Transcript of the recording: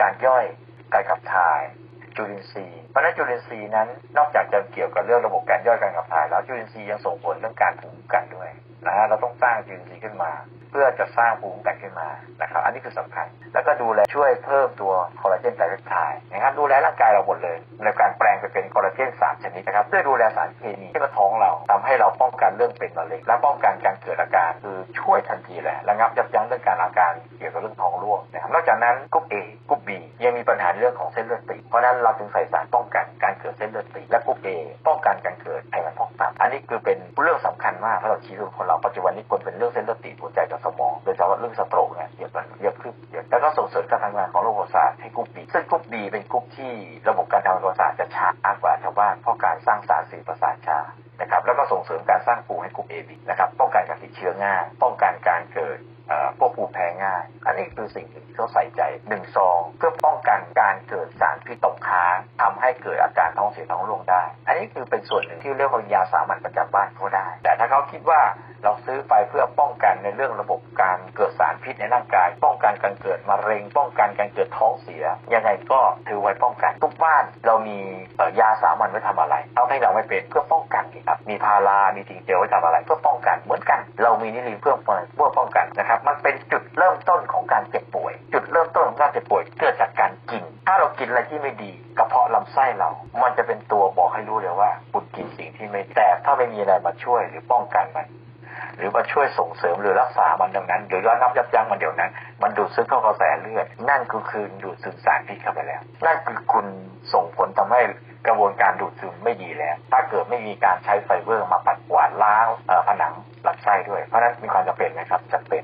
การย่อย การขับถ่าย จุลินทรีย์ เพราะฉะนั้นจุลินทรีย์นั้นนอกจากจะเกี่ยวกับเรื่องระบบการย่อยการขับถ่าย แล้วจุลินทรีย์ยังส่งผลเรื่องการภูมิคุ้มกันด้วยนะฮะเราต้องสร้างจุลินทรีย์ขึ้นมา เพื่อจะสร้างภูมิคุ้มกันขึ้นมานะครับอันนี้คือสำคัญ แล้วก็ดูแลช่วยเพิ่มตัวคอลลาเจนไตรเปปไทด์นะครับดูแลร่างกายเราหมดเลย ในการแปลงไปเป็นคอลลาเจนสามชนิดนะครับเพื่อดูแลสารเคมีที่กระท้องเราทำให้เราป้องกันเรื่องเป็นมะเร็งและป้องกันการเกิดอาการคือช่วยทันทีแหละระงับยับยั้งเรื่องการอาการเกี่ยวกับเรื่องท้องร่วงนะครับนอกจากนั้นกรุ๊ป A กรุ๊ป B ยังมีปัญหาเรื่องของเส้นเลือดตีบเพราะนั้นเราจึงใส่สารป้องกันการเกิดเส้นเลือดตีบและกรุ๊ป A ป้องกันการเกิดไขมันพอกตับอันนี้คือเป็นเรื่องสำคัญมากถ้าเราชี้ดูคนเราปัจจุบันนี้คนเป็นเรื่องเส้นเลือดตีบหัวใจกับสมองโดยเฉพาะเรื่องสโตรกเนี่ยเยอะกันเยอะขึ้นเยอะแล้วก็ส่งเสริมการทำงานของระบบประสาทให้กรุ๊ป B ซึ่งกรุ๊ป B เป็นกรุ๊ปที่ระบบการทำงานของประสาทจะช้ากว่าชาวบ้านเพราะการสร้างสารสื่อประสาทช้านะครับแล้วก็ส่งเสริมการสร้างภูมิให้กลุ่ม AB นะครับป้องกันการติดเชื้อง่าย ป้องกันการเกิดพวกภูมิแพ้ง่าย นนี้คือสิ่งที่เขาใส่ใจหนึ่งซองเพื่อป้องกันการเกิดสารพิษตกค้างทำให้เกิดอาการท้องเสียท้องร่วงได้ อันนี้คือเป็นส่วนหนึ่งที่เรียกว่ายาสามัญประจำบ้านเขาได้ แต่ถ้าเขาคิดว่าเราซื้อไปเพื่อป้องกันในเรื่องระบบการเกิดสารพิษในร่างกาย ป้องกันการเกิดมะเร็ง ป้องกันการเกิดท้องเสีย ยังไงก็ถือไว้ป้องกันทุกบ้านเรามียาสามัญไว้ทำอะไรเอาให้เราไม่เป็นเพื่อป้องกันนี่ครับมีพารามีทิงเจลไว้ทำอะไรเพื่อป้องกันเหมือนกัน เรามีนิลินเพื่อเพื่อป้องกันนะครับ มันเป็นจุด กินอะไรที่ไม่ดีกระเพาะลำไส้เรา มันจะเป็นตัวบอกให้รู้เลยว่าคุณกินสิ่งที่ไม่แต่ถ้าไม่มีอะไรมาช่วยหรือป้องกันมัน หรือมาช่วยส่งเสริมหรือรักษามันดังนั้นหรือระงับยับยั้งมันเดี๋ยวนั้น มันดูดซึมเข้ากระแสเลือดนั่นคือคืนดูดซึมสารพิษเข้าไปแล้ว นั่นคือคุณส่งผลทำให้กระบวนการดูดซึมไม่ดีแล้ว ถ้าเกิดไม่มีการใช้ไฟเบอร์มาปัดกวาดล้างผนังลำไส้ด้วย เพราะนั้นมีความจำเป็นไหมครับจำเป็น